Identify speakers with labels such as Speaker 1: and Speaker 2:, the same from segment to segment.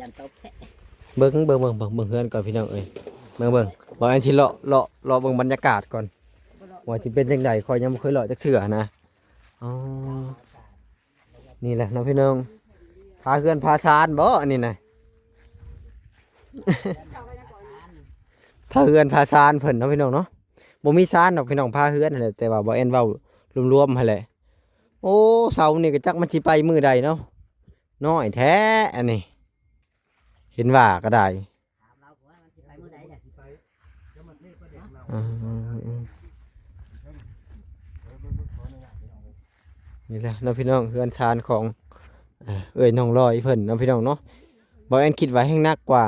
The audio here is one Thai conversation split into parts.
Speaker 1: ยันตกแท้
Speaker 2: เบิ่งเบิ่งเบิ่งเบิ่งเบิ่งเฮือนก่อนพี่น้องเอ้ยเบิ่งเบิ่งบ่อันที่เลาะเลาะเลาะเบิ่งบรรยากาศก่อนว่าสิเป็นจังไดข่อยยังบ่เคยเลาะจักเทื่อนะอ๋อนี่แหละน้องพี่น้องพาเฮือนพาซานบ่อันนี้นะพาเฮือนพาซานเพิ่นเนาะพี่น้องเนาะบ่มีซานดอกพี่น้องพาเฮือนนั่นแหละแต่ว่าบ่แอนเว้ารวมๆหั่นแหละโอ้เสานี่ก็จักมันสิไปมื้อใดเนาะน้อยแท้อันนี้ เห็นว่าก็ได้
Speaker 1: นี่
Speaker 2: แหละน้องพี่น้องเฮือนชานของเอ่อเอ้ยน้องลอยเพิ่นน้องพี่น้องเนาะบ่แอนคิดไว้แห่งนักกว่า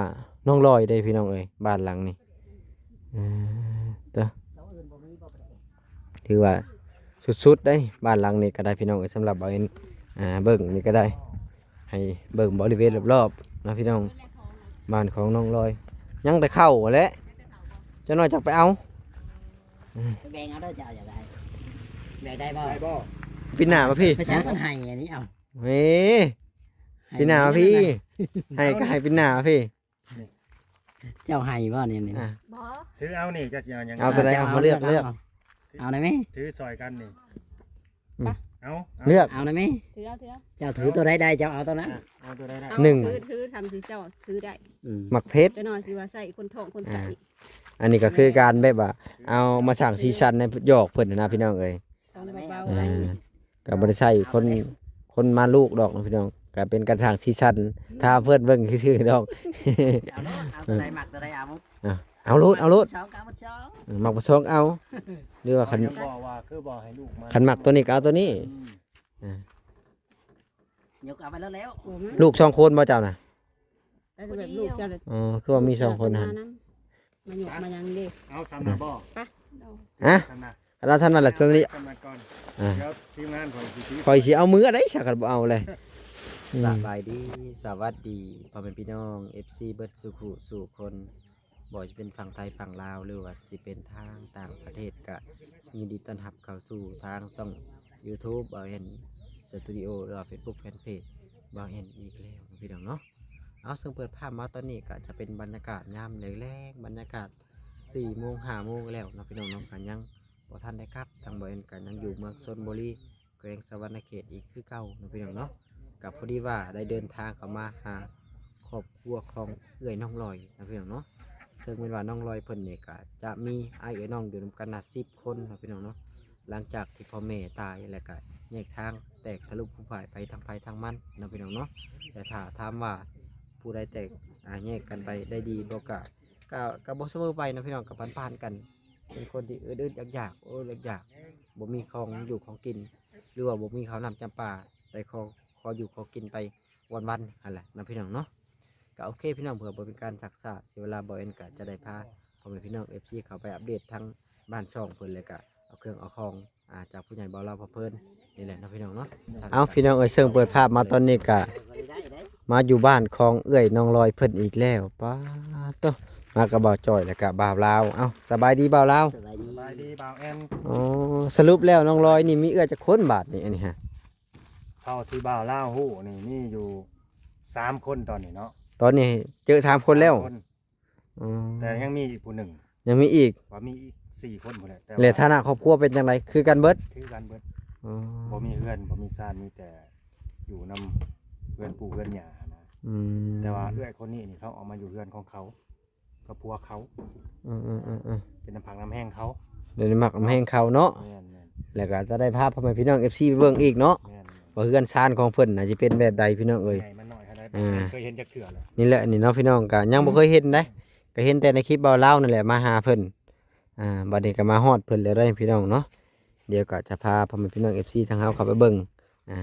Speaker 2: น้องลอยได้พี่น้องเอ้ยบ้านหลังนี้เออเด้อ
Speaker 1: ตัว
Speaker 2: ถือว่าสุดๆได้บ้านหลังนี้ก็ได้พี่น้องเอ้ยสำหรับบ่แอนอ่าเบิ่งนี่ก็ได้ ให้เบิ่งบริเวณรอบๆนะพี่น้อง บ้านของน้องลอย ยังแต่เข้าแหละจะน้อยจักไปเอา
Speaker 1: แบ่งเอาเด้อเจ้าอย่าได้แบ่งได้บ่
Speaker 3: ได้บ่
Speaker 2: ปีหน้ามาพี่
Speaker 1: ไม่ใช่คนให้อันนี้เอา
Speaker 2: เฮ้ปีหน้ามาพี่ ให้ก็ให้ปีหน้ามาพี่
Speaker 1: เจ้าให้บ่เนี่ยนี่
Speaker 2: อะ
Speaker 4: บ่
Speaker 3: ถือเอานี่จะสิเอาหยัง
Speaker 2: เอาตัวใดเอามาเลือกเลือก
Speaker 1: เอาได้ไหม
Speaker 3: ถือซอยกันนี่
Speaker 2: อืม
Speaker 3: เอาา
Speaker 2: เลือก
Speaker 1: เอาได้ไหม
Speaker 4: ถือเอาถือเอา
Speaker 1: เจ้าถือตัวใดได้เจ้าเอาตัวนั้น
Speaker 3: อะเอาตัวใดได้
Speaker 4: เอา
Speaker 2: หนึ่ง
Speaker 4: ถือถือทำสิเจ้าถือได้
Speaker 1: อืม
Speaker 2: หมักเพชร
Speaker 4: จะนอนสิว่าใส่คนท้องคนใส่
Speaker 2: อันนี้ก็คือการแบบว่า เอามาสั่งซีชันในหยอกเพิ่นน่ะนะพี่น้องเอ้ย
Speaker 4: ต้องเบา
Speaker 2: เอ
Speaker 4: ๆได้
Speaker 2: อก็บ่ได้ใช่คนคนมาลูกดอกนะพี่น้องก็เป็นการสั่งซีชันถ้าเพิ่นเบิ่งซื่อๆดอก
Speaker 1: เอาโลดเอาตัวใดหมักตัวใดเอา
Speaker 2: เอาโลดเอาโลด
Speaker 1: สองเอาสอง
Speaker 2: เออหมักบ่ซองเอา หรือว่าคัน
Speaker 3: ยังบอกว่าคือบอกให้ลูกมา
Speaker 2: คันหมักตัวนี้ก็เอาตัวนี้
Speaker 3: อืม
Speaker 1: ยกเอาไปแล้วแล้ว
Speaker 4: โอ้ม
Speaker 2: ลูกสองคนบ่เจ้าน่ะ
Speaker 4: แล้วก็แบบลูกเจ้าเลย
Speaker 2: อ๋อคือว่ามีสองคนหั่น
Speaker 4: มาหยกมายังเด็ก
Speaker 3: เอาสำนักบ่
Speaker 2: ฮะ
Speaker 3: สำนัก
Speaker 2: แล้วท่านมาละตัวนี้
Speaker 3: สำนักก่อน
Speaker 2: อ่า
Speaker 3: เดี๋ยวทีมงานของสิที
Speaker 2: คอยสิเอามืออะไรสักกันบ่เอาเลย
Speaker 5: สบายดี สวัสดีพ่อแม่พี่น้อง FC เบิร์ดสุขุสู่คน บ่ว่าจะเป็นฝั่งไทยฝั่งลาว หรือว่าสิเป็นทางต่างประเทศก็ยินดีต้อนรับเข้าสู่ทางช่อง YouTube บ่าวเอ็นสตูดิโอหรือว่า Facebook Fanpage บ่าวเอ็นอีกแล้วพี่น้องเนาะเอาซึ่งเปิดภาพมาตอนนี้ก็จะเป็นบรรยากาศยามแรงบรรยากาศ4โมง5โมงแล้วนะพี่น้องเนาะกันยังบ่ทันได้กลับทางบ่าวเอ็นก็ยังอยู่เมืองชนบุรีแขวงสวรรณเขตอีกคือเก่านะพี่น้องเนาะกับพอดีว่าได้เดินทางเข้ามาหาครอบครัวของเอื้อยน้องลอยนะพี่น้องเนาะ ซึ่งเป็นว่าน้องลอยเพิ่นเนี่ยก็จะมีไอ้เอื้อยน้องอยู่นำกันนะสิบคนนะพี่น้องเนาะหลังจากที่พ่อแม่ตายแล้วก็แยกทางแตกทะลุผู้ฝ่ายไปทางไปทางมันนะพี่น้องเนาะแต่ถ้าถามว่าผู้ใดแตกอ่าแยกกันไปได้ดีบ่ก็ก็ก็บ่เสมอไปนะพี่น้องกับผ่านกัน เป็นคนที่อึดๆอยากๆโอ้ยอยากๆบ่มีของอยู่ของกิน หรือว่าบ่มีข้าวนำจำปาได้ขอขออยู่ขอกินไปวันวันๆนั่นแหละนะพี่น้องเนาะ ก็โอเคพี่น้องเผื่อบ่เป็นการศักษาเสียเวลาบ่เอ็นก็จะได้พาพ่อแม่พี่น้องเอฟซีเขาไปอัปเดตทั้งบ้านช่องเพิ่นเลยก็เอาเครื่องเอาของอ่าจากผู้ใหญ่เบาเราพอเพิ่นนี่แหละนะพี่น้องเนาะ
Speaker 2: เอาพี่น้องเอ้ยเชิงเปิดภาพมาตอนนี้ก็
Speaker 1: ได้ได้
Speaker 2: มาอยู่บ้านของเอื้อยน้องลอยเพิ่นอีกแล้วป้าโตมากับบ่าวจอยแล้วก็บ่าวลาวเอาสบายดีบ่าวลาว
Speaker 1: สบายดี
Speaker 3: สบายดีบ่าวแอน
Speaker 2: อ๋อสรุปแล้วน้องลอยนี่มีเอื้อจะค้นบาทนี่อันนี้ฮะ
Speaker 3: เท่าที่บ่าวเล่าฮู้นี่มีอยู่สามคนตอนนี้เนาะ
Speaker 2: ตอนนี้เจอสามคนแล้ว
Speaker 3: สาม
Speaker 2: อ๋อ
Speaker 3: แต่ยังมีอีกผู้หนึ่ง
Speaker 2: ยังมีอีก
Speaker 3: ว่ามีอีกสี่คนหมดเลยแต่
Speaker 2: และฐานะครอบครัวเป็นจังไดคือกันเบิด
Speaker 3: ถือกันเบิด
Speaker 2: อ๋อ
Speaker 3: บ่มีเพื่อนบ่มีซานมีแต่อยู่นำเพื่อนปู่เพื่อนหยานะ
Speaker 2: อืม
Speaker 3: แต่ว่าเอื้อยคนนี้นี่เขาเออกมาอยู่เพื่อนของเขาก็พัวเขา
Speaker 2: อืมอืมอืมอืม
Speaker 3: เป็นน้ำพังน้ำแห้งเขา
Speaker 2: เดี๋ยวนี้มักน้ำแห้งเขาเนาะ
Speaker 3: แม่นแม่น
Speaker 2: แล้วก็จะได้ภาพพ่อแม่พี่น้อง FC ไปเบิ่งอีกเนาะ
Speaker 3: แม่น
Speaker 2: ว่าเฮือนชานของเพิ่นน่ะสิเป็นแบบใดพี่น้องเอ้ย
Speaker 3: ใหญ่ มันหน่อยเท่าใด
Speaker 2: อ่า
Speaker 3: เคยเห็นจักเถื่อเลย
Speaker 2: นี่แหละนี่เนาะพี่น้องก็ยังบ่เคยเห็นนะก็เห็นแต่ในคลิปเบาเล่านั่นแหละมาหาเพิ่นอ่าบัดนี้ก็มาฮอดเพิ่นแล้วได้อพี่น้องเนาะเดี๋ยวก็จะพาพ่อแม่พี่น้อง FC ทางเฮาเข้าไปเบิ่งอ่า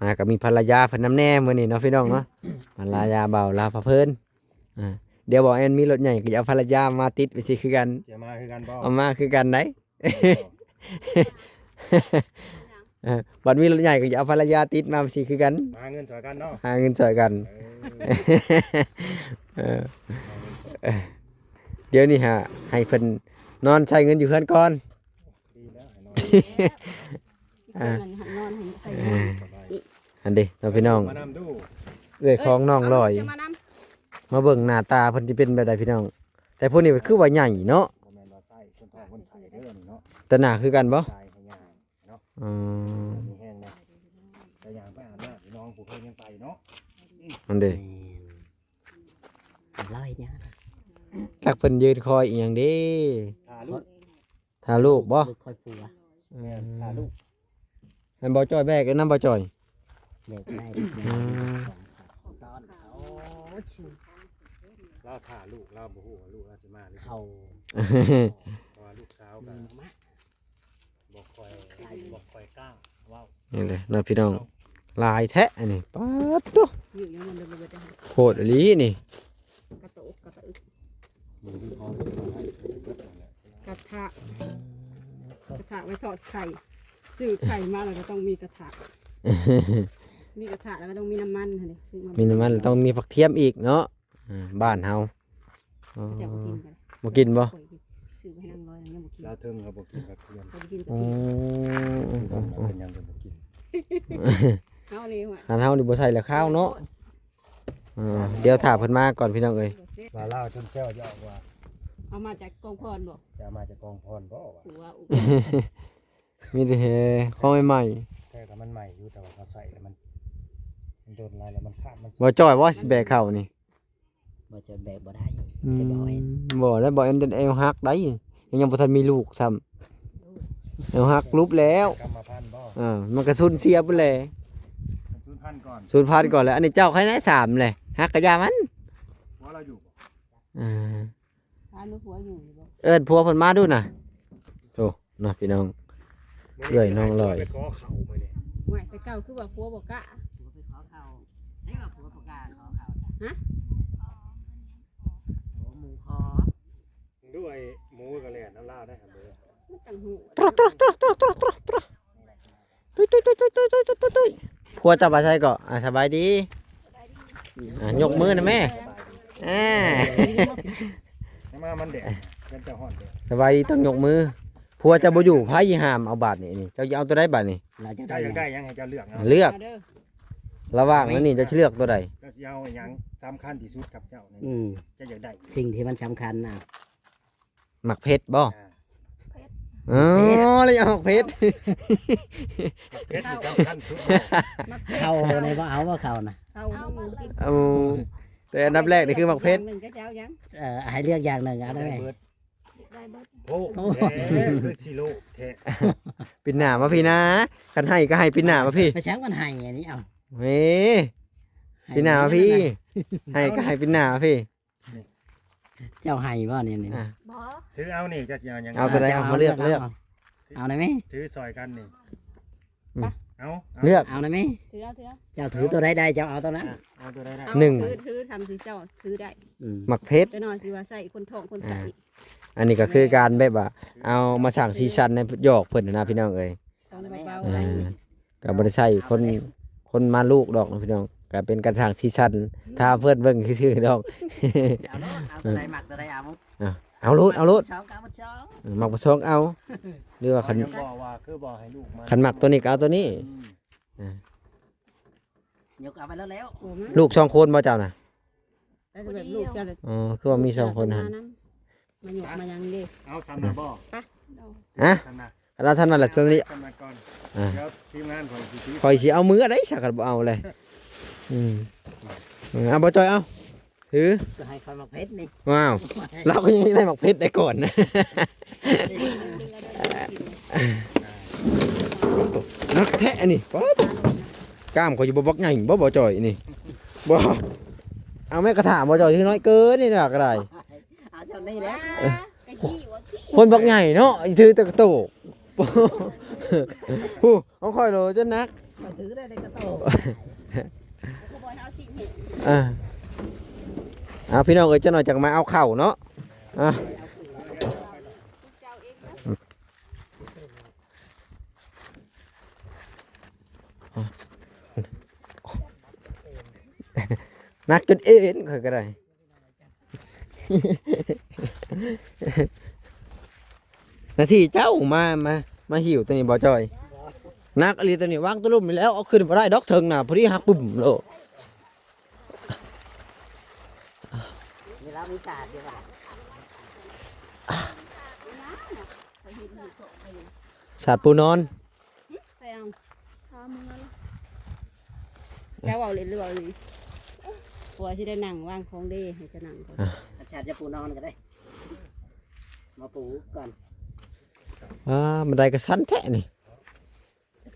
Speaker 2: มาก็มีภรรยาเพิ่นนำแน่มื้อนี้เนาะพี่น้องเนาะภรรยาเบาลาพะเพิ่นอ่าเดี๋ยวบอกแอนมีรถใหญ่ก็จะเอาภรรยามาติดไปสิคือกัน
Speaker 3: เจะมาคือกันบ่
Speaker 2: เอามาคือกันได้เออ บัดมีรถใหญ่ก็จะเอาภรรยาติดมาไปสิคือกัน
Speaker 3: มาเงินสอยกันเนาะ
Speaker 2: หาเงินจ่ายกัน
Speaker 3: เออ
Speaker 2: เออเออเดี๋ยวนี้ฮะให้เพิ่นนอนใช้เงินอยู่เพื่อนก่อน
Speaker 3: ดีแล้วให้นอน
Speaker 4: อีกคนนั้นหันนอนหันใส่
Speaker 2: เออ
Speaker 3: สบาย
Speaker 2: อันเดีเราพี่น้อง
Speaker 3: มานำดู
Speaker 2: เอื้อยของน้องลอย
Speaker 4: เามานำ
Speaker 2: มาเบิ่งหน้าตาเพิ่นสิเป็นแบบใดพี่น้อง แต่พวกนี้มันคือว่าใหญ่เนาะ
Speaker 3: บ่แม่นว่าไส้คนท้องคนใส่เด้อนี่เนาะ
Speaker 2: แต่หน้าคือกันบ่
Speaker 3: ตายให้ย่างเนาะ
Speaker 2: อืม
Speaker 3: มีแห้งนะแต่ย่างไปอาบน้ำพี่น้องผู้เคยยังไปเนาะ
Speaker 2: นั่นเด้
Speaker 1: แม่นเล่าให้เนี่ย
Speaker 2: จักเพิ่นยืนคอยอีหยังเด้
Speaker 3: พาลูก
Speaker 2: ถ้าลูกบ่
Speaker 1: คอยปัว
Speaker 3: แม่นพาลูก
Speaker 2: มันบ่จ้อยแบกแล้วนำบ่จ้อย
Speaker 1: เด็กได้
Speaker 2: อืม
Speaker 1: ตอนเขาชื่อ
Speaker 3: เราพาลูกเราบ่ฮู้ว่าลูกเราสิมาหรือ
Speaker 1: เขา
Speaker 3: เพราะว่าลูกสาวก็
Speaker 1: มะ
Speaker 3: บ่ค่อยบ่ค่อยกล้าเว้า
Speaker 2: นี่เลยเนาะพี่น้องลายแท้อันนี้ป๊าดตัว
Speaker 4: อยู่อยังมันเดินไปได้
Speaker 2: โคตรอีหลีนี่
Speaker 4: กระโตกกระตะอึก
Speaker 3: มีที่พร้อมสิมาให้เบิดนั่นแหละ
Speaker 4: กระทะกระทะไว้ทอดไข่ซื้อไข่มาแล้วก็ต้องมีกระทะมีกระทะแล้วก็ต้องมีน้ำมันค่ะนี่ซื้อมา
Speaker 2: มีน้ำมันต้องมีผักเทียมอีกเนาะอ่าบ้านเฮาอ๋อ
Speaker 4: จะบ่กินกัน
Speaker 2: บ่กินบ่
Speaker 4: ข่อยกิน ซื้อไปให้นางร้อยยังบ่กิน
Speaker 3: ลาวเทิงก็บ่กินกระเทียม
Speaker 4: ข่อยกินกะ
Speaker 2: โอ้
Speaker 4: ทิ
Speaker 3: มันเป็นหยังก็บ่กิน
Speaker 4: เอาเลยว่ะ
Speaker 2: อันเฮานี่บ่ใส่แล้วข้าวเนาะอ่าเดี๋ยวถามเพิ่นมาก่อนพี่น้องเอ้ย
Speaker 3: ว่าลาวจนแซวจะออกว่า
Speaker 4: เอามาจากกองพรบอก
Speaker 3: จะมาจากกองพรบ่ว่า
Speaker 4: หรือว่าอุป
Speaker 2: มีแต่ของใหม่
Speaker 3: แต่ก็มันใหม่อยู่แต่ว่าเขาใส่แล้วมันมันโดนลายแล้วมันขาดมัน
Speaker 2: ๆบ่จ้อยว่าสิแบกเข้านี่
Speaker 1: บ่จะแบกบ่ได้
Speaker 2: อืม
Speaker 1: จะบ่เอ็น
Speaker 2: บ่แล้วบ่เอ็นจนเอวหักได้ยังยังบ่ทันมีลูกซ้ำเอวหักลุบแล้ว
Speaker 3: กรรมพันธุ์บ่
Speaker 2: อ่ามันก็สูญเสียไปเลย
Speaker 3: ศูนย์พันธุ์ก่อน
Speaker 2: สูญพันธุ์ก่อนแล้วอันนี้เจ้าใครได้สามเลยหักกระยามัน
Speaker 3: ว่าเราอยู่บ่
Speaker 2: อ่า
Speaker 4: ทานลูกหัวอยู่บอก
Speaker 2: เอิ้นผัวเพิ่นมาดูน่ะโอ้น่ะพี่น้อง เอื้อยน้องลอย
Speaker 3: ไปขอเขามื้อนี้
Speaker 4: ไม่แต่เก่าคือว่าผัวบอกะ
Speaker 1: ผัวไปขอเขาใช่ว่าผัวประกาขอเขาจ้ะ
Speaker 4: ฮะ
Speaker 1: อ้หมูคอ
Speaker 3: ด้วยหมูก็แล่นน้ำลาวได้ครับเด้อ
Speaker 4: มันจังหู
Speaker 2: ตรตรตรตรตรตรตรตุ้ยตุ้ยตุ้ยตุ้ยตุ้ยตุ้ยตุ้ยตุ้ยผัวจะมาใช่ก็อ่าสบายดีอ่ายกมือนะแม่อ่า
Speaker 3: น้ำมามันแดดมันจะฮ้อนแดด
Speaker 2: สบายดีต้องยกมือผัวจะบ่อยู่ไผสิห้ามเอาบาทนี่นี่เจ้าจะเอาตัวใดบาทนี่
Speaker 1: เราจะ
Speaker 3: เจ้า
Speaker 1: ได้
Speaker 3: อยากได้หยังให้เจ้าเลือกเอา
Speaker 2: เลือก
Speaker 4: เด้อ
Speaker 2: ระหว่างนั้นนี่เจะเลือกตัวใด
Speaker 3: เจ้าสิเอาหยังสำคัญที่สุดกับเจ้านี่
Speaker 1: อืม
Speaker 3: เจ้าอยากได้
Speaker 1: สิ่งที่มันสำคัญนะ
Speaker 2: หมักเพชรบ่
Speaker 3: อ่า
Speaker 2: อ๋อเลยเอาหมักเพชร
Speaker 3: เพชรที่สำคัญสุดบ่
Speaker 4: มัก
Speaker 1: เขาในว่าเอาว่าเขานะ
Speaker 4: เขาต้องหมูกิน
Speaker 2: เอาแต่อันดับแรกนี่คือหมักเพชร
Speaker 4: หนึ่งก็จะเอายัง
Speaker 1: เอ่อให้เลือกอย่างหนึ่งเอาได้ไหม
Speaker 3: เบิด
Speaker 4: ได้เบิด
Speaker 3: โอ้แท้คือสิโลแท้
Speaker 2: ปิดหน้ามาพี่นะคันให้ก็ให้ปิดหน้ามาพี่
Speaker 1: ไปช้างมันให้อันนี้เอา
Speaker 2: เฮ้ปิดหน้ามาพี่ ให้ก็ให้ปิดหน้ามาพี่
Speaker 1: เจ้าให้บ่เนี่ยนี่
Speaker 2: อะ
Speaker 6: บ่
Speaker 3: ถือเอานี่เจ้าสิเอาหยัง
Speaker 2: เอาตัวใด
Speaker 1: จ้
Speaker 2: มาเลือกเลือก
Speaker 1: เอาได้ไหม
Speaker 3: ถือซอยกันนี่
Speaker 2: อืม
Speaker 3: เอาา
Speaker 2: เลือก
Speaker 1: เอาได้ไหม
Speaker 4: ถือเอาถือเอา
Speaker 1: เจ้าถือตัวใดได้เจ้าเอาตัวนั้น
Speaker 3: อะเอาตัวใดได้
Speaker 4: เอา
Speaker 2: หนึ่ง
Speaker 4: ถือถือทำสิเจ้าถือได้
Speaker 1: อืม
Speaker 2: หมักเพชร
Speaker 4: จะนอนสิว่าใส่คนท้องคนใส่
Speaker 2: อันนี้ก็คือการแบบว่า เอามาสั่งซีซันในหยอกเพิ่นนะพี่น้องเอ้ย
Speaker 4: ตอนเบา
Speaker 2: อ่าก็บ่ได้ใช่คน คนมาลูกดอกนะพี่น้องก็เป็นการสั่งซีซันถ้าเพิ่นเบิ่งซื่อๆดอก
Speaker 1: เอาเนาะเอาตัวใดหมักตัวใดเอา
Speaker 2: เอาโลดเอาโลด
Speaker 1: ช้องกับช้อง
Speaker 2: หมักบ่ชองเอาหรือว่าคัน
Speaker 3: ยังบอกว่าคือบอกให้ลูกมา
Speaker 2: คันหมักตัวนี้ก็เอาตัวนี้
Speaker 3: อืม
Speaker 1: ยกเอาไปแล้วแล้ว
Speaker 4: ๆโอ้มา
Speaker 2: ลูกสองคนบ่เจ้าน่ะ
Speaker 4: แล้วจะแบบลูกเจ้าเลย
Speaker 2: อ๋อคือว่ามีสองคนหั่น
Speaker 4: มาหยกมายังเด็ก
Speaker 3: เอาสำนักบ่
Speaker 2: ฮะ
Speaker 3: สำนัก
Speaker 2: เราทำนั่นแหละตัวนี้
Speaker 3: สำนักก่ อน
Speaker 2: อ่า
Speaker 3: เดี๋ยวทีมงานของสิที
Speaker 2: คอยสิเอามือได้สักกันบ่เอาเลยอืมเออเอาบ่จอยเอาถือ
Speaker 1: ก็ให้คอยมาเพชรนี่
Speaker 2: ว้าว เราก็ยังได้หมักเพชรได้ก่อนนะนักแทะนี่ป๊อดกล้ามเขาอยู่บ่บักใหญ่บ่บ่จอยนี่บ่เอาแม่กระถางบ่จอยที่น้อยเกินนี่น่ะก็ได้
Speaker 1: เอาเจ้านี่แหล้ว
Speaker 4: ไอ้ขี้วะขี้
Speaker 2: คนบักใหญ่เนาะถือแตะกระโตก ผู้เอาค่อยโลจนนัก
Speaker 1: ถือได้ในกระโตก
Speaker 4: กูบอยเอาสิเห็ด
Speaker 2: อ่าเอาพี่น้องเอ้ยจะหน่อยจังมาเอาเข่าเนาะอะ
Speaker 4: เจ้าเองนะ
Speaker 2: นักจนเอ็นค่อยก็ได้นาทีเจ้ามามา มาหิวตัวนี้บ่จอยนักอะไรตัวนี้วางตัวลุ่มไปแล้วเอาขึ้นมาได้ดอกเถิงน่ะพอดีหักปุ่มโล
Speaker 1: นี่เรามีศาสตร์ดีกว่า
Speaker 2: สัตว์ปูนอน
Speaker 4: ไปเอาเจ้าเอาเลยหรือเอาเลยหัวที่ได้นั่งว่างของเด้ให้จะนั่งก่อน
Speaker 1: อาจารย์จะปูนอนก็ได้ มาปูก่อน
Speaker 2: อ่าบันไดกระชั้นแท้นี่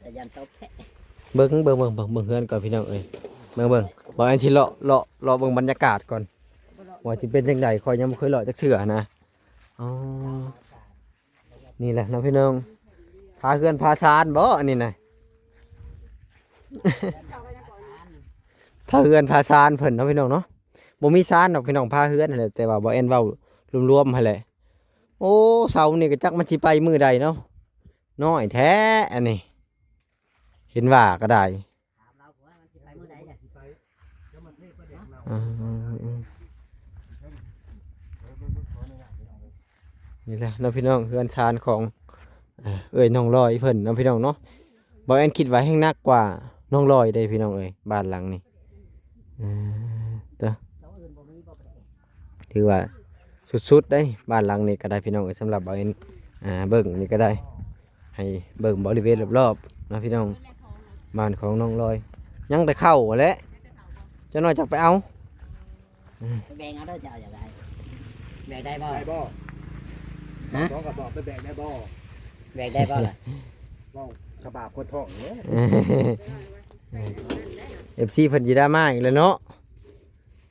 Speaker 1: แต่ยันตบแทะ
Speaker 2: เบิ่งเบิ่งเบิ่งเบิ่งเบิ่งเฮือนก่อนพี่น้องเอ้ยเบิ่งเบิ่งบอกอันที่เลาะเลาะเลาะเบิ่งบรรยากาศก่อนว่าสิเป็นจังไดคอยยังบ่เคยเลาะจักเทื่อนะอ๋อนี่แหละเนาะพี่น้องพาเฮือนพาซานบ่อันนี้น่ะพาเฮือนพาซานเพิ่นเนาะพี่น้องเนาะบ่มีซานดอกพี่น้องพาเฮือนนั่นแหละแต่ว่าบ่แอนเว้ารวมๆหั่นแหละ โอ้เสานี่ก็จักมันสิไปมือใดเนาะน้อยแท้อันนี้ เห็นว่าก็ได้
Speaker 1: นี่
Speaker 2: แหละเนาะพี่น้องเฮือนชานของเอ่ยน้องลอยเพิ่นเนาะพี่น้องเนาะบ่แอนคิดว่าแห่งนักกว่าน้องลอยได้พี่น้องเอ้ยบ้านหลังนี้เออเด้อ
Speaker 1: เขาอื่นบ่มีบ่ไป
Speaker 2: ถือว่า สุดๆได้บ้านหลังนี้ก็ได้พี่น้องเอ้ยสำหรับบ่แอนอ่าเบิ่งนี่ก็ได้ ให้เบิ่งบริเวณรอบๆเนาะพี่น้องบ้านของน้องลอย ยังแต่เข้าแหละเจะน้อยจักไปเอา
Speaker 1: ไปแบ่งเอาเด้อเจ้าอย่าได้แบ่งได้บ่
Speaker 3: ได้บ่
Speaker 1: ฮะ
Speaker 3: น้องกระบอกไปแบกได้บ่
Speaker 1: แบ่งได้บ่ล่ะ
Speaker 3: บ่กระบาบคนท้องเนี่ย
Speaker 2: เอฟซีเพิ่นยีดรามาอีกแล้วเนาะ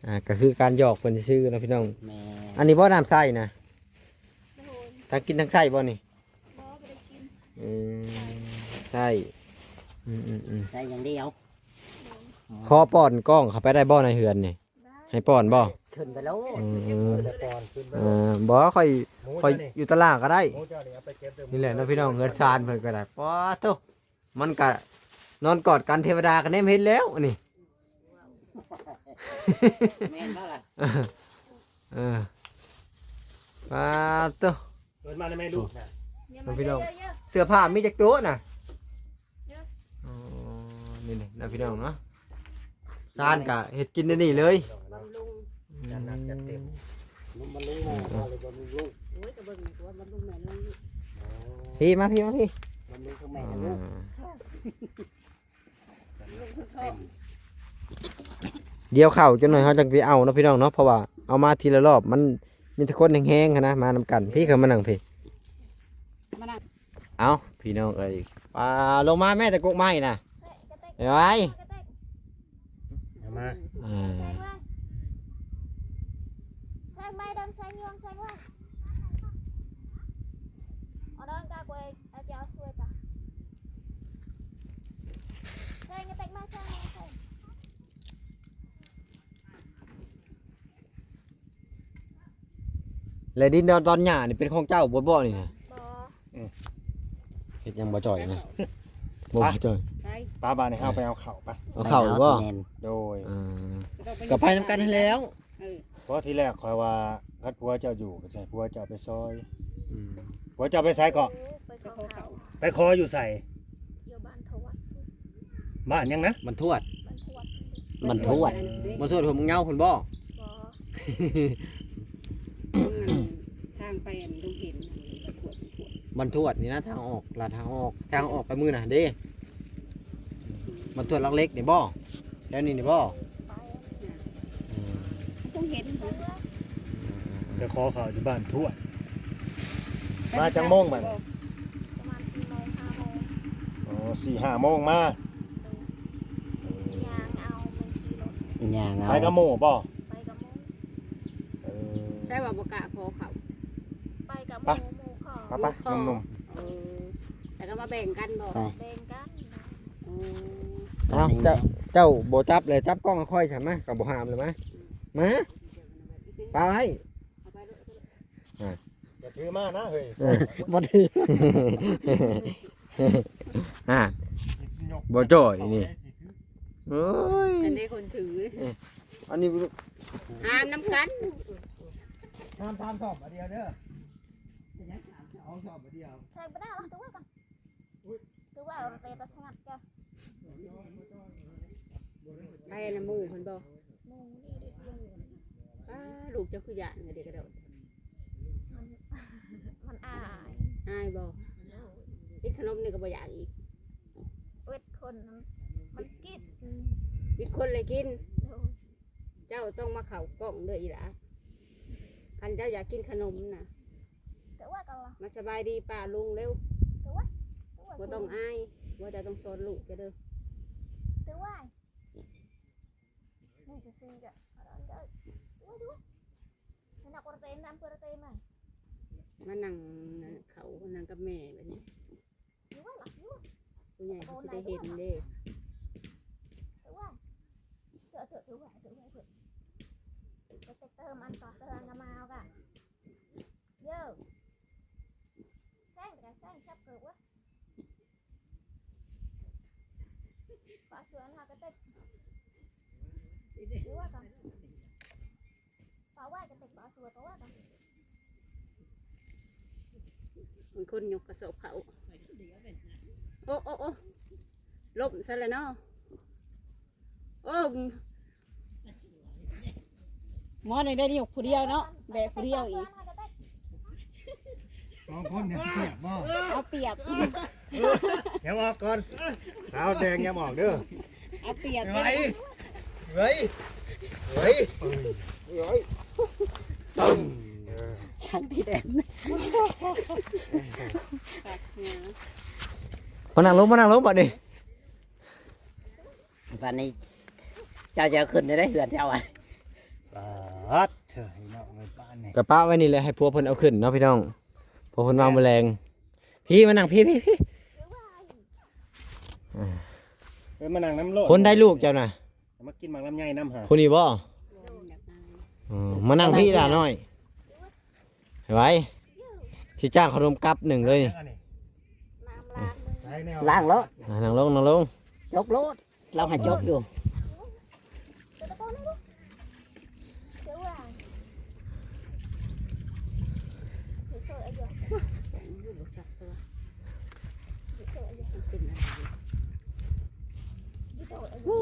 Speaker 2: อ่าก็คือการหยอกเพิ่นซื่อๆเนาะพี่น้อง
Speaker 1: แม่
Speaker 2: อันนี้บ่น้ำใส่นะทั้งกินทั้งใส่บ่นี่อืมใช่อืมอืมอืม
Speaker 1: ใส่อย่างเดียว
Speaker 2: คอป้อนกล้องเข้าไปได้บ่ในเฮือนนี่ ให้ป้อนบ่
Speaker 1: ขึ้นไปแล้ว
Speaker 2: อืม
Speaker 3: ขึ้นไปก่อนขึ้นไป
Speaker 2: อ่าบ่ค่อย
Speaker 3: หมู
Speaker 2: ค่อย
Speaker 3: เจ้านี่
Speaker 2: อยู่ตารางก็ได้
Speaker 3: หมูเจ้านี่เอาไปเก็บเด้อหมู
Speaker 2: นี่แหละเนาะพี่น้องเฮือนชานเพิ่นก็ได้ป๊าโตมันก็นอนกอดกันเทวดากันแนมเห็นแล้วอันนี้
Speaker 1: แม่นบ่ล่ะ
Speaker 2: เออปาโต
Speaker 3: เกิดมาในแม่ลูกนะ
Speaker 2: น้องพี่น้อง เสื้อผ้ามีจักต๊ะน่ะอ๋อนี่นี่นะพี่น้องเนาะซานกะเฮ็ดกินได้นี่เลย
Speaker 4: บำรุง
Speaker 3: จัดหนักจัดเต็ม
Speaker 1: มันรู้ว่าเลยบ่รู้
Speaker 4: โอ้ยกระเบื้องตัวบำรุงแม่นลงนี่
Speaker 2: พี่มาพี่มาพี่
Speaker 1: มันรู้ทั้ง
Speaker 2: อ่
Speaker 1: แม่ทั้งลูกา
Speaker 2: เดี๋ ยวเข้าจังหน่อยเฮาจังไปเอาเนาะพี่น้องเนาะเพราะว่าเอามาทีละรอบมันมีแต่คนแห้งๆหั้นนะมานำกันพี่เขามานั่งพี่
Speaker 4: มานั่ง
Speaker 2: เอาพี่น้องเอ้ยปลาลงมาแม่ตะกุกไม้น่ะเดี๋ยวไว้
Speaker 3: เอามา
Speaker 2: อ่า แล้วดินดอนตอนหญ้านี่เป็นของเจ้าบ่บ่นี่นะ
Speaker 6: Bò.
Speaker 2: เฮ็ดยังบ่จ่อยนะบ่บ่จ่อย
Speaker 4: ไป
Speaker 3: ป้าบานให้เฮาไปเอาเข่าไป
Speaker 2: เอาเข้าบ่
Speaker 1: แม่น
Speaker 3: โดย
Speaker 2: อ่า
Speaker 4: ต้อง
Speaker 2: ก็ไปนำกันนั่นแล้ว
Speaker 4: เออ
Speaker 3: เพราะที่แรกคอยว่าคัดผัวเจ้าอยู่ก็ใช่ผัวเจ้าไปซอย
Speaker 2: อืม
Speaker 3: ผัวเจ้าไปไสเกาะ
Speaker 6: Ú, Bây
Speaker 4: ไป
Speaker 6: giờ
Speaker 4: ขอ
Speaker 6: khẩu.
Speaker 4: เขา
Speaker 3: ไปคออยู่ใส่
Speaker 6: Vô bạn thua.
Speaker 3: บ้านยังนะ
Speaker 2: มันทวด
Speaker 6: Bạn thua.
Speaker 2: มันทวดมันทวดหัวมึงเหงาพุ่นบ่
Speaker 6: Bò.
Speaker 4: ทางไปมันดูเห็นมันปวด ปวด
Speaker 2: มันทวดนี่นะทางออกลาดทางออกทางออกไปมือน่ะเด้มันทวดลักเล็กนี่บ่แล้วนี่นี่บ่
Speaker 6: Phải.
Speaker 2: อืม
Speaker 4: ต้องเห็น
Speaker 3: ไปคอเข่าอยู่บ้านทวด มาจังโมงบัด
Speaker 6: ประมาณ4โมง5โมง
Speaker 3: อ๋อสี่ห้าโมงมา
Speaker 6: ย่างเอาบางทีรถ
Speaker 1: ย่างเอา
Speaker 3: ไปกับหมู่ป่ะ
Speaker 6: ไปกับหมู
Speaker 3: เออ
Speaker 4: ใช่ว่าบกะพอเขา
Speaker 6: ไปกับห
Speaker 3: ไป
Speaker 6: มูหมู ขอ
Speaker 3: ไปไปหนุ่ม
Speaker 4: เออแต่ก็มาแบ่งกันบอก
Speaker 6: แบ่งกัน
Speaker 4: เออ
Speaker 2: เอาเจ้าเจ้าบ่จับเลยจับกล้องค่อยๆใช่ไหมก็บ่ห้ามเลยมั้ยมาปาไว้
Speaker 4: เอาไปเลย
Speaker 3: ๆอย่าถือมานะเฮ้ย
Speaker 2: บ่ถืออ่าบ่จ่อยนี่โอ้ย
Speaker 4: อันนี้คนถือ
Speaker 2: อันนี้
Speaker 4: หามน้ำกัน
Speaker 2: ทำทำสอบมาเดียวเด้อเอาสอบมาเดียว
Speaker 6: ใช่ไม่ได้หรอกตัวกันตัวว่าเราเตะตะสงัดกัน
Speaker 4: ไปละหมู่คนบอก
Speaker 6: หมูนี่ดิหมู
Speaker 4: อ้าลูกเจ้าคือยานเด็กกระโดด
Speaker 6: มันมันอาย
Speaker 4: อายบ่อีกขนมนี่ก็บ่อยากอีก
Speaker 6: เวทคนมันมันกิด
Speaker 4: อีกคนเลยกิน
Speaker 6: โดย
Speaker 4: เจ้าต้องมาเข่ากล้องเด้ออีหล่ะคันเจ้าอยากกินขนมน่ะ
Speaker 6: แต่ว่าก็ละ
Speaker 4: มาสบายดีป้าลุงเร็ว
Speaker 6: แต่ว่าแต่ว่า
Speaker 4: บ่ต้องอายว่าจะต้องสอนลูกจะเด้อ
Speaker 6: แต่ว่านี่จะซื้อจะอะไรจะด้วยด้วยให้นักประเทศนั้นประเทศมัน
Speaker 4: มานั่งเขานั่งกับแม่แบบนี้
Speaker 6: ด้วยหลักด้วย
Speaker 4: ผู้ใหญ่เขาจะได้เห็นเด้
Speaker 6: แต่ว่าเจอเจอถือว่าถือว่าเพื่อนจะเติมอันต่อเติมน้ำมาเอากันเยอะแซงแต่แซงชับเกิดวะปลาสวนหากระเต็กหรือว่ากันปลาว่ายกระเต็กปลา สวนปลาว่ากัน
Speaker 4: มันคนยกกระสอบเขาโอ้โอ้โอ้ลบซะแล้วเนาะโอ้หมอนี่ได้ยกผู้เดียวเนาะแบกผู้เดียวอีก
Speaker 3: สองคนเนี่ยเสียบบ่
Speaker 4: เอาเปรียบ
Speaker 3: ยังออกก่อนสาวแดงยังออกเด้อ
Speaker 4: เอาเปรียบ
Speaker 2: เฮ้ยเฮ้ยเฮ้ยเฮ้ย
Speaker 1: ช่างที่แดน
Speaker 2: มานั่งลงมานั่งลงบัดนี้
Speaker 1: วันนี้เจ้าจะเอาขึ้นได้เหือนเจ้าอะ
Speaker 3: ปัดเถอะเนาะเงินป้านนี่
Speaker 2: กับป้าไว้นี่แหละให้พวกเพิ่นเอาขึ้นเนาะพี่น้องพวกเพิ่นวางแมลงพี่มานั่งพี่พี่พี่
Speaker 3: เอ้ยมานั่งน้ำโลด
Speaker 2: คนได้ลูกเจ้าน่ะ
Speaker 3: มากินหมักลำไยน้ำหา
Speaker 2: คนนี้บ่อืมมานั่งพี่ล่ะน้อยเห็นไหมสิจ้างขนมกับหนึ่งเลยนี่
Speaker 3: อันนี้
Speaker 6: น้ำล้างมือ
Speaker 3: ใช้แนว
Speaker 1: ล้างรถ
Speaker 2: อ่านั่งลงนั่งลง
Speaker 1: จกรถเราให้จกอยู่
Speaker 6: เดี๋ยวตะโกนนะลูกเดี๋ยวว่าเดี๋ยวเจอไอ้เหี้ยเดี๋ยวเจอไอ้เหี้ยเดี๋ยวเจอไอ้เหี้ย
Speaker 4: ฮู้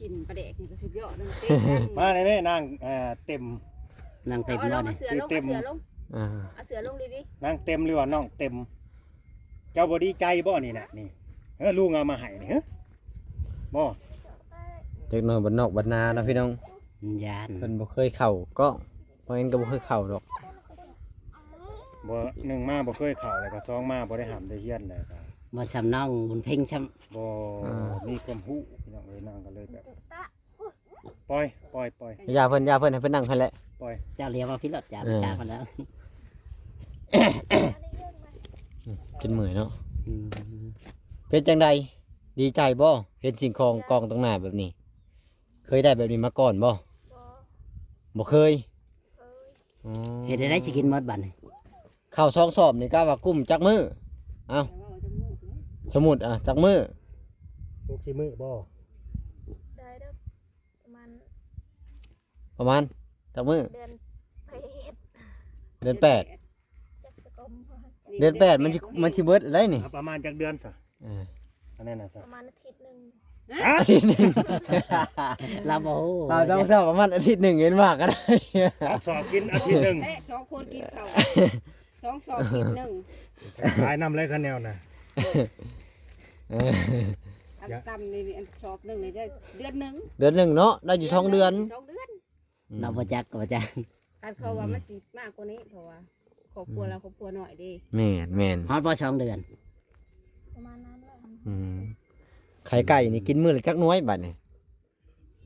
Speaker 4: กิน ปลาแดกนี่ก็สุดยอดเลยเต้น
Speaker 3: มาเลยแม่นั่งเอ่อเต็ม
Speaker 1: นั่งเต็ม
Speaker 4: เอา
Speaker 1: ร
Speaker 4: ล
Speaker 1: ถ
Speaker 4: ง
Speaker 1: นี่
Speaker 4: เอาเสือลงเอาเสือลง
Speaker 2: อ่า
Speaker 4: เอาเสือลงดี
Speaker 3: นั่งเต็มหรือว่าน้องเต็ม เจ้าบอดีใจบ่นี่น่ะนี่เออลุงเอามาให้นี่เฮ้บ่
Speaker 2: เด็กน้อยบ้านนอกบ้านนาเนาะพี่น้อง
Speaker 1: ยาน
Speaker 2: เพิ่นบ่เคยเข้าก็เพราะงั้นก็บ่เคยเข้าดอก
Speaker 3: บ่หนึ่งมาบ่เคยเข่าเลยก็สองมาบ่ได้ห้ามได้เฮียนเลยก็
Speaker 1: มาชำน้องบุญเพ่งช
Speaker 3: บ่มีความรู้พี่น้องเอ้ยนั่งก็เลยแบบ
Speaker 6: ตะ
Speaker 3: ปล่อยปล่อยปล่อย
Speaker 2: อย่าเพิ่นอย่าเพิ่นให้เพิ่นนั่งให้แหละ
Speaker 3: ปล่อยำ
Speaker 1: เจ้าเลี้ยงมาพิรถจ้า
Speaker 2: เออ
Speaker 1: จ้ามาแล้ว
Speaker 6: อันนี้เยอะไหม
Speaker 2: กินมื้อเนาะ
Speaker 1: อืม
Speaker 2: เป็นจังใดดีใจบ่เห็นสิ่งของกองตรงหน้าแบบนี้ เคยได้แบบนี้มาก่อนบ่
Speaker 6: บ่
Speaker 2: บ่เคย
Speaker 6: เอ้ย
Speaker 2: อ๋อ
Speaker 1: เฮ็ดได้ได้สิกินหมดบัดนี้
Speaker 2: ข้าวซองสอบนี่ก็ว่ากุ้มจักมือ
Speaker 4: ๆแต่ว่าเอา จมูกเลย
Speaker 2: สมุดอะจักมือ
Speaker 3: พวกขี้มือบ่
Speaker 6: ได้เด้อประมาณ
Speaker 2: ประมาณจักมือ
Speaker 6: เดือนเพศ
Speaker 2: เดือนแปด
Speaker 6: จักรกรม
Speaker 2: เดือนแปดมันสิมันสิเบิดอะไรนี่
Speaker 3: เอาประมาณจักเดือนซะ
Speaker 2: อ่า
Speaker 3: อันนั้นน่ะซะ
Speaker 6: ประมาณอาทิตย์หนึ่ง
Speaker 2: อาทิตย์หนึง
Speaker 1: เราบ่ฮู้
Speaker 2: เราต้องเช้าประมาณอาทิตย์หนึ่งเห็นว่าก็ได้
Speaker 3: สอบกินอาทิตย์หนึง
Speaker 4: เอ๊ะสองคนกินข้าวสองสองกินหนึ่ง
Speaker 3: ขายน้ำไรคะแนวน่ะ
Speaker 4: อันต่ำนี่อันสอบหนึ่งนี่ได้เดือนหนึ่ง
Speaker 2: เดือนหนึ่งเนาะได้อยู่สองเดือน
Speaker 4: สองเดือน
Speaker 1: เราบ่จักก็บ่จัก
Speaker 4: การเขาว่ามันสิมากกว่านี้เพราะว่าครอบครัวเราครอบครัวหน่อยเดี
Speaker 2: แม่นแม่น
Speaker 1: ฮอดบ่สองเดือน
Speaker 6: ประมาณนั้นแหละ
Speaker 2: อืมไข่ไก่นี่กินมื้อละจักหน้อยบัดนี่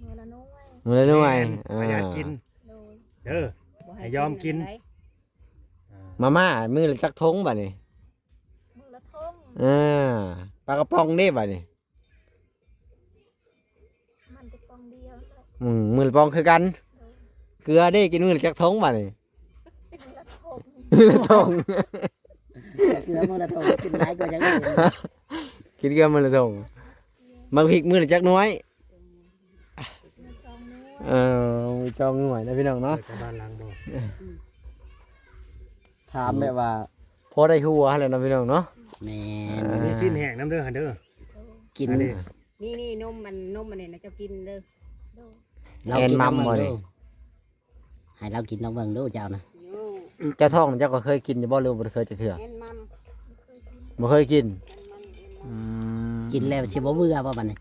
Speaker 6: เมื่อละน้อย
Speaker 2: มื้อละหน้อย
Speaker 3: ประหยัดกิน
Speaker 6: โดย
Speaker 3: เด้อ
Speaker 4: บ่
Speaker 3: ให้ยอมกิน
Speaker 4: ได้
Speaker 2: มาม่ามื้อละจักทงบัดนี่
Speaker 6: มือละทง
Speaker 2: อ่าปลากระป๋องเด้บัดนี่
Speaker 6: มันติดปองเดียวเลย
Speaker 2: อืมมื้อละปองคือกัน เกลือเด้กินมื้อละจักทงบัดนี่
Speaker 6: มือละทง
Speaker 2: มื้อละทง
Speaker 1: เกลือมื้อละโทกินหลายกว่าจังอื่น
Speaker 2: กินเกลือมื้อละทงบางพริกมื้อละจักหน้อย
Speaker 6: มือสองนิ้ว
Speaker 2: เออมีจองหน่วยนะพี่น้องเนาะ
Speaker 3: ไปกับบ้านหล้างบ่
Speaker 2: ถามแบบว่าพอได้หัวแล้วนะพี่น้องเนาะ
Speaker 1: แม่
Speaker 2: อ่า
Speaker 3: มีสิ้นแห้งน้ำเด้อหั่นเด้อ
Speaker 1: กิน
Speaker 3: อันนี้
Speaker 4: นี่นี่นมมันนมมันเนี่ยนะเจะกินเด้อ
Speaker 6: โดย
Speaker 1: เรากินน้ำมันดูให้เรากินน้องเบิ่งดูเจ้านะ
Speaker 4: โย่
Speaker 2: เจ้าท้องเจ้าก็เคยกินอยู่บ่หรือบ่เคยจะเถื่อ
Speaker 4: เอ็นมัม
Speaker 2: บ่เคยกิน
Speaker 4: เอ็นมันเอ็นมั
Speaker 2: อื
Speaker 4: ม
Speaker 2: ม
Speaker 1: กินแล้วสิบ่เบื่อบ่บัดนี้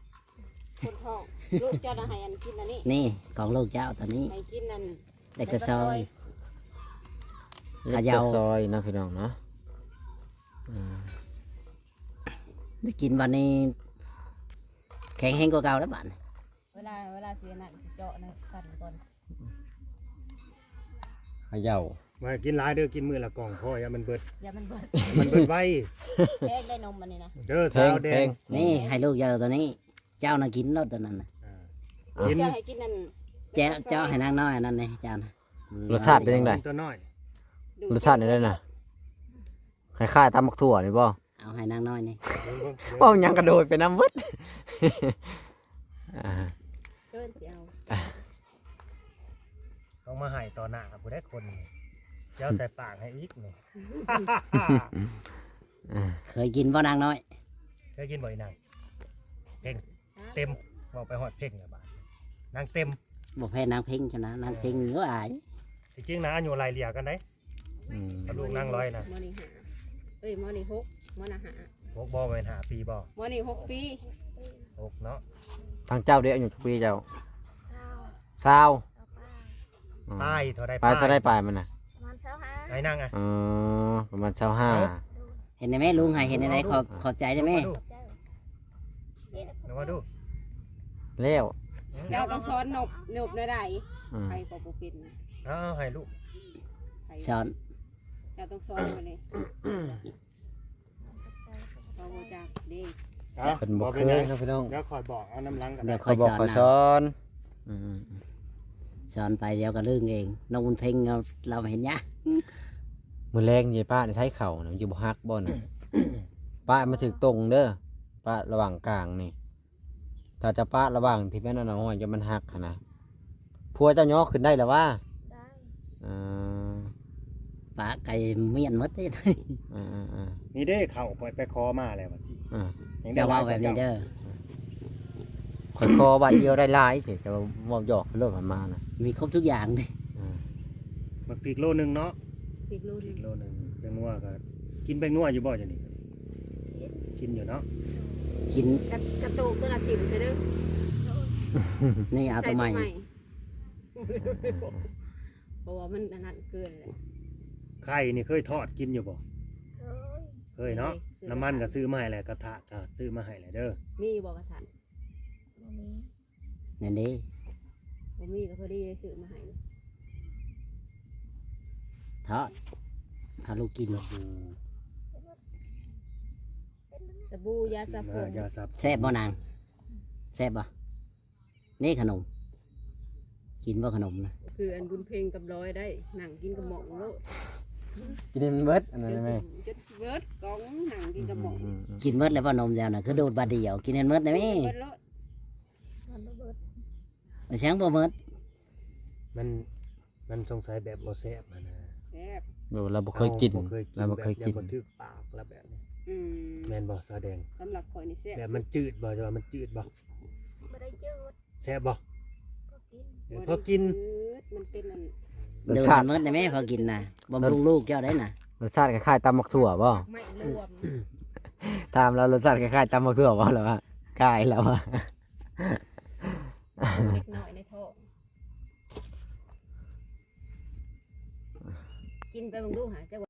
Speaker 4: คนท้องลูกเจ้าน่ะให้อันกินอันนี้
Speaker 1: นี่ของลูกเจ้าตอนนี้
Speaker 4: ให้กินอัน
Speaker 1: เด็กกระซอย
Speaker 2: เล็ก
Speaker 1: เขย่า
Speaker 2: แต่ซอยนะพี่น้องเนาะ
Speaker 1: ได้กินวันนี้ แข็งแห้งกว่าเก่าแล้วบัดนี้
Speaker 4: เวลาเวลาเสียนั่นสิเจาะนะสั่นก่อน
Speaker 2: เขย่า
Speaker 3: มากินหลายเด้อกินมื้อละกล่องพออย่ามันเบิด
Speaker 4: อย่ามันเบิด
Speaker 3: มันเบิดไว้
Speaker 4: แพงได้นมอันนี้นะ
Speaker 3: เด้อ
Speaker 2: เพล
Speaker 3: สางวแด
Speaker 2: เพล
Speaker 3: ง
Speaker 2: ง
Speaker 1: นี่ให้ลูกเจ้าตัวนี้ เจ้าน่ะกินรสตัวนั้นน่ะ
Speaker 3: อ่ากิน
Speaker 4: เจ้าให้กินนั่น
Speaker 1: เจ้าเจ้าให้นางน้อยอันนั่นนี่เจ้านะ
Speaker 2: รสชาติเป็นยังไง
Speaker 3: ตัวน้อย
Speaker 4: ดู
Speaker 2: รสชาตินี่ได้น่ะคล้ายๆตำบักถั่วนี่บ่
Speaker 1: เอาให้นางน้อยนี่
Speaker 3: เบิ่งเบิ่งเดี๋ยว
Speaker 2: เว้าหยังกระโดดไปน้ำเบิด อ่า
Speaker 4: เกินสิเอา
Speaker 3: ต้องมาให้ต่อหน้าผู้ได้คนนี่เจ้าใส่ปากให้อีกนี่
Speaker 1: เคยกินบ่นางน้อย
Speaker 3: เคยกินบ่อยนางเพ่งเต็มบอกไปหอดเพ่งอะบาดนางเต็ม
Speaker 1: บ่แพ้นางเพ่งเจ้านะนางเพ่งเหนียวอาย
Speaker 3: จริงๆนะอายู่ลายเลียกันได้
Speaker 2: อืม
Speaker 3: กับลูกนั่งร้อยนะ
Speaker 4: มอนี่หา เอ้ยมอนี่หกมอนะหา
Speaker 3: พวกบอเป็นหาปีบอ
Speaker 4: มอนี่หกปี
Speaker 3: หกเนาะ
Speaker 2: ทางเจ้าเด้อายุจักปีเจ้า
Speaker 6: เศร้า
Speaker 2: ซาว
Speaker 6: เศร้าป้า
Speaker 2: อืม
Speaker 3: ป้ายเท่าใด
Speaker 2: ปลายจะได้ปลายมันน่ะ
Speaker 6: ประมาณเศร้าห้า
Speaker 3: ไอ้นั่งอะ
Speaker 2: อ๋อประมาณ25
Speaker 1: เห็นได้ไหมลุงให้เห็นได้ไหมขอบขอบใจได้ไหม
Speaker 3: ดู
Speaker 6: เจ้าเด็ก
Speaker 3: ดูมาดู
Speaker 2: แล้ว
Speaker 4: เจ้าต้องสอนนบนบได้ได้
Speaker 2: อืม
Speaker 4: ใครก็บ่เป็น
Speaker 3: เอาเอาให้ลูก
Speaker 1: สอน
Speaker 4: เจ้าต้องสอนมาเลยเราบ่จักเด้
Speaker 3: เอา
Speaker 2: เพิ่นบ่
Speaker 3: บอก
Speaker 2: เค
Speaker 3: เป็นห
Speaker 2: ย
Speaker 3: ยัง
Speaker 2: นะพี่น้อง
Speaker 3: เดี๋ยวคอยบอกเอาน้ำล้างกัน
Speaker 1: เดี๋ยว
Speaker 3: นะ
Speaker 1: ค่อย
Speaker 2: เขาบ
Speaker 1: ส
Speaker 2: อก
Speaker 1: อน
Speaker 2: ขอ
Speaker 1: นะ
Speaker 2: สอนอืม
Speaker 1: สอนไปเดี๋ยวก็เรื่องเองน้องบุญเพ่งเราเราเห็นยะ
Speaker 2: มือแรงยายป้านี่ใช้เข่านะมันอยู่บ่ฮักบ่น่ะ ป้ามาถึงตรงเด้อป้าระหว่างกลางนี่ ถ้าจะป้าระหว่างที่แม่นอนห้อยจะมันหักหั้นนะพัวเจ้าย่อขึ้นได้แล้วว่า
Speaker 6: ได้
Speaker 2: อ่า
Speaker 1: ปลาไก่เมียนหมดเลย
Speaker 2: อ่าอ่าอ่า
Speaker 3: นี่เด้เข่าคอยไปคอมาแล้วว่าสิ
Speaker 2: อ่า
Speaker 3: ยังได้
Speaker 1: เจ้า
Speaker 3: หล
Speaker 1: ว่ายแบบนี้เด้อ
Speaker 2: ข่อยคอบาดเดียวได้หลายสิจะมอบหยอกไปเรื่อยผ่านมานะ
Speaker 1: มีครบทุกอย่างเลย
Speaker 2: อ่า
Speaker 3: มักปีกโลนึงเนาะ
Speaker 4: อีกรุ่น
Speaker 3: ปีกโลนึงแป้งนัวก็กินแป้งนัวอยู่บ่จ้ะนี่กินอยู่เนาะ
Speaker 1: กิน
Speaker 4: กระกระตุกตัวละถิ่มใช่เด้อ
Speaker 1: นี่เอาตัวใหม่
Speaker 4: เพราะว่ามันอันนั้นเกินเลย
Speaker 3: ไข่นี่เคยทอดกินอยู่บ่
Speaker 6: เอ้ย
Speaker 3: เคยเนาะน้ำมันก็ซื้อมาให้แหละกระทะก็ซื้อมาให้แหละเด้อ
Speaker 4: มีบอกกระชัน
Speaker 6: บ่มี
Speaker 1: นั่นดิ
Speaker 4: บ่มีก็พอดีได้ซื้อมาให้
Speaker 1: ทอดพาลูกกิน
Speaker 4: สบู่ยาสระผม
Speaker 3: ยาสับ
Speaker 1: แซ่บบ่นางแซ่บบ่นี่ขนม กินบ่ขนมนะ
Speaker 4: คืออันบุญเพลงกับร้อยได้หนังกินกับหมองโลด
Speaker 2: กินมันเบิดอันนั้นได้ไหม
Speaker 4: จุดเบิดกอง หนังกินกับหมอง
Speaker 2: อืมอืม
Speaker 1: กินเมดแล้วบ่นมแล้วนะคือโดดบาดเดียว กินให้เมดได้ไหม
Speaker 4: เบิดโลด
Speaker 6: มันบ่เบิด
Speaker 1: เอาช้างบ่เมด
Speaker 3: มันมันสงสัยแบบบ่แซ่บนะนะ
Speaker 4: แซ่บ
Speaker 2: เดี๋ยวเราบ่เคยกิน
Speaker 3: บ่เคยกิน
Speaker 2: เราบ่เคยกิน
Speaker 3: แบบบ่ถึกปากแล้วแบบนี้
Speaker 4: อืม
Speaker 3: แม่นบ่แสดง
Speaker 4: สำหรับข่อยนี่แซ่บ
Speaker 3: แบบมันจืดบ่จะว่ามันจืดบ่
Speaker 6: บ่ได้จืด
Speaker 3: แซ่บบ่
Speaker 6: ก็กิน
Speaker 3: เออพอกิน
Speaker 4: จืดมันเป็นอัน
Speaker 2: รส
Speaker 1: โดด
Speaker 2: ชาติ
Speaker 1: เมดได้ไหมพอกินนะบำรุงลูกเจ้าได้น่ะ
Speaker 2: รสชาติคล้ายๆตำบักถั่วบ่
Speaker 4: ไม่รวม
Speaker 2: ตามแล้วรสชาติคล้ายๆตำบักถั่วบ่หรอวะคล้ายแล้วอะ
Speaker 4: เล็กน้อยในท้องกินไปเบังดูหาเจ้า